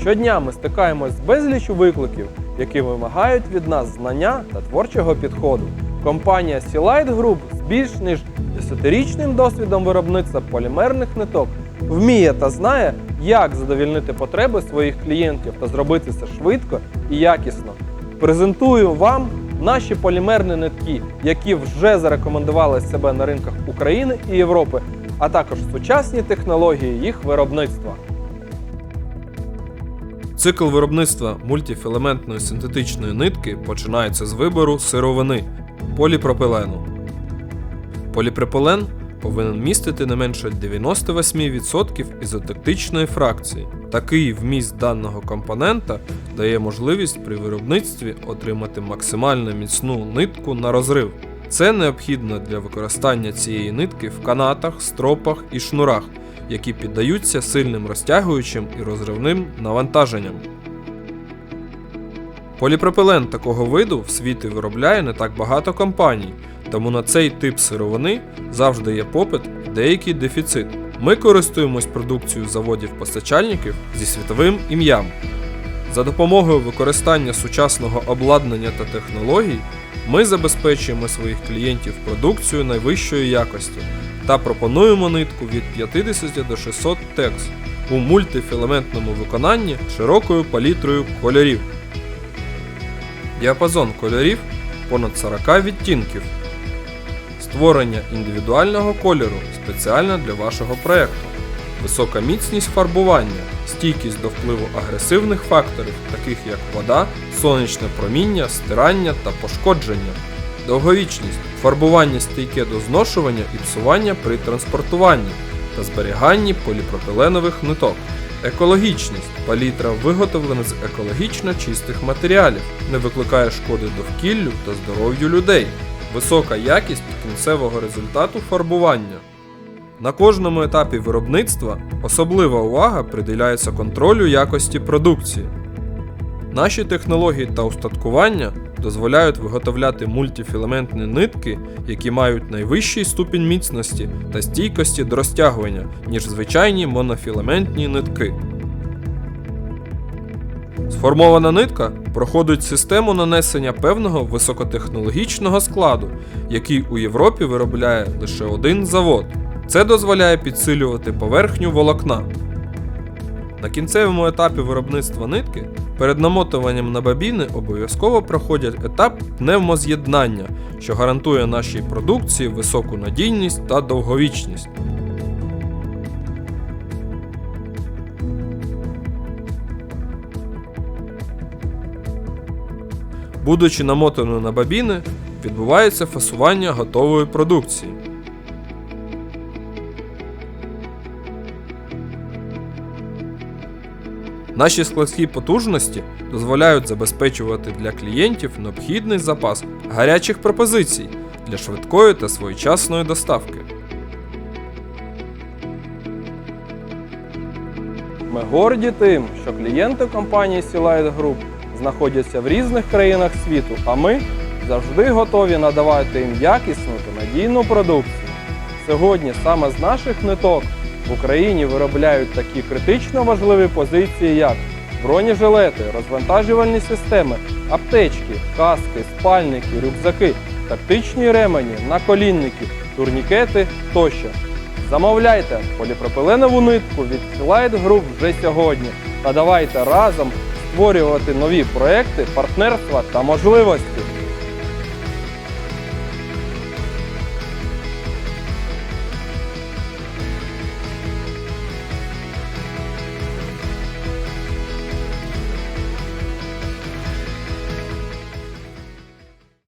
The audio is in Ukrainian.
Щодня ми стикаємось з безліччю викликів, які вимагають від нас знання та творчого підходу. Компанія Sealite Group з більш ніж 10-річним досвідом виробництва полімерних ниток вміє та знає, як задовільнити потреби своїх клієнтів та зробити це швидко і якісно. Презентую вам наші полімерні нитки, які вже зарекомендували себе на ринках України і Європи, а також сучасні технології їх виробництва. Цикл виробництва мультифілементної синтетичної нитки починається з вибору сировини поліпропилену. Поліпропилен повинен містити не менше 98% ізотектичної фракції. Такий вміст даного компонента дає можливість при виробництві отримати максимально міцну нитку на розрив. Це необхідно для використання цієї нитки в канатах, стропах і шнурах, які піддаються сильним розтягуючим і розривним навантаженням. Поліпропилен такого виду в світі виробляє не так багато компаній, тому на цей тип сировини завжди є попит і деякий дефіцит. Ми користуємось продукцією заводів-постачальників зі світовим ім'ям. За допомогою використання сучасного обладнання та технологій ми забезпечуємо своїх клієнтів продукцією найвищої якості та пропонуємо нитку від 50 до 600 текс у мультифілементному виконанні широкою палітрою кольорів. Діапазон кольорів понад 40 відтінків. Створення індивідуального кольору спеціально для вашого проєкту. Висока міцність фарбування, стійкість до впливу агресивних факторів, таких як вода, сонячне проміння, стирання та пошкодження. Довговічність фарбування стійке до зношування і псування при транспортуванні та зберіганні поліпропиленових ниток. Екологічність палітра виготовлена з екологічно чистих матеріалів, не викликає шкоди довкіллю та здоров'ю людей. Висока якість кінцевого результату фарбування. На кожному етапі виробництва особлива увага приділяється контролю якості продукції. Наші технології та устаткування дозволяють виготовляти мультифілементні нитки, які мають найвищий ступінь міцності та стійкості до розтягування, ніж звичайні монофіламентні нитки. Сформована нитка проходить систему нанесення певного високотехнологічного складу, який у Європі виробляє лише один завод. Це дозволяє підсилювати поверхню волокна. На кінцевому етапі виробництва нитки перед намотуванням на бабіни обов'язково проходять етап пневмоз'єднання, що гарантує нашій продукції високу надійність та довговічність. Будучи намотаною на бабіни, відбувається фасування готової продукції. Наші складські потужності дозволяють забезпечувати для клієнтів необхідний запас гарячих пропозицій для швидкої та своєчасної доставки. Ми горді тим, що клієнти компанії Sealite Group знаходяться в різних країнах світу, а ми завжди готові надавати їм якісну та надійну продукцію. Сьогодні саме з наших ниток в Україні виробляють такі критично важливі позиції, як бронежилети, розвантажувальні системи, аптечки, каски, спальники, рюкзаки, тактичні ремені, наколінники, турнікети тощо. Замовляйте поліпропиленову нитку від Sealite Group вже сьогодні. Та давайте разом створювати нові проекти, партнерства та можливості.